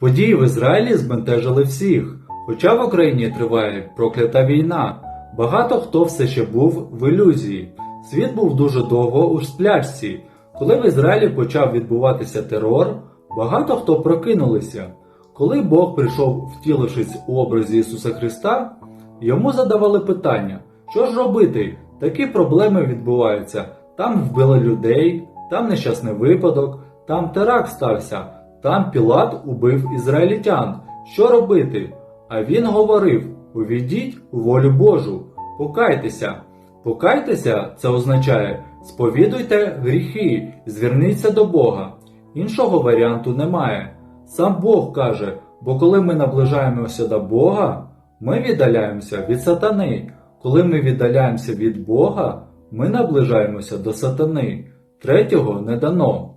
Події в Ізраїлі збентежили всіх. Хоча в Україні триває проклята війна, багато хто все ще був в ілюзії. Світ був дуже довго у сплячці. Коли в Ізраїлі почав відбуватися терор, багато хто прокинулися. Коли Бог прийшов, втілившись у образі Ісуса Христа, йому задавали питання, що ж робити? Такі проблеми відбуваються. Там вбили людей, там нещасний випадок, там теракт стався, там Пілат убив ізраїльтян. Що робити? А він говорив: увійдіть у волю Божу, покайтеся. Покайтеся це означає сповідуйте гріхи, зверніться до Бога. Іншого варіанту немає. Сам Бог каже, бо коли ми наближаємося до Бога, ми віддаляємося від сатани. Коли ми віддаляємося від Бога, ми наближаємося до сатани. Третього не дано.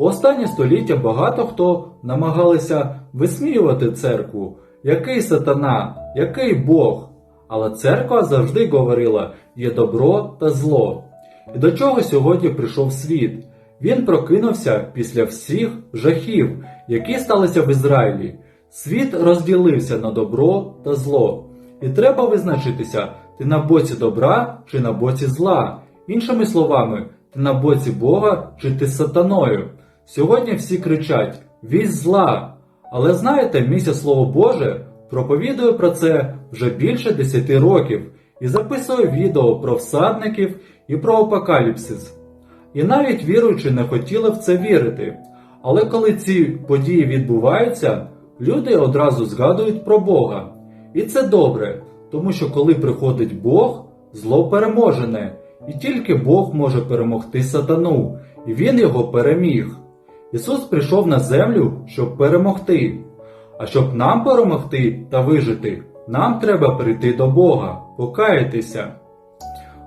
У останні століття багато хто намагалися висміювати церкву. Який сатана, який Бог? Але церква завжди говорила є добро та зло. І до чого сьогодні прийшов світ? Він прокинувся після всіх жахів, які сталися в Ізраїлі. Світ розділився на добро та зло. І треба визначитися, ти на боці добра чи на боці зла. Іншими словами, ти на боці Бога чи ти з сатаною. Сьогодні всі кричать вісь зла. Але знаєте, місія Слово Боже проповідує про це вже більше 10 років і записує відео про всадників і про апокаліпсис. І навіть віруючі не хотіли в це вірити. Але коли ці події відбуваються, люди одразу згадують про Бога. І це добре, тому що коли приходить Бог, зло переможене, і тільки Бог може перемогти сатану, і він його переміг. Ісус прийшов на землю, щоб перемогти. А щоб нам перемогти та вижити, нам треба прийти до Бога, покаятися.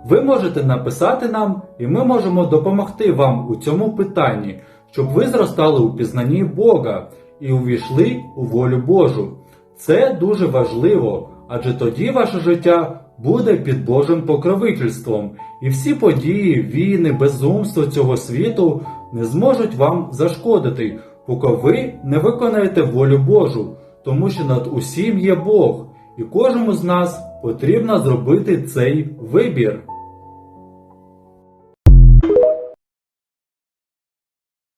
Ви можете написати нам, і ми можемо допомогти вам у цьому питанні, щоб ви зростали у пізнанні Бога і увійшли у волю Божу. Це дуже важливо, адже тоді ваше життя буде під Божим покровительством, і всі події, війни, безумство цього світу не зможуть вам зашкодити, поки ви не виконаєте волю Божу, тому що над усім є Бог, і кожному з нас потрібно зробити цей вибір.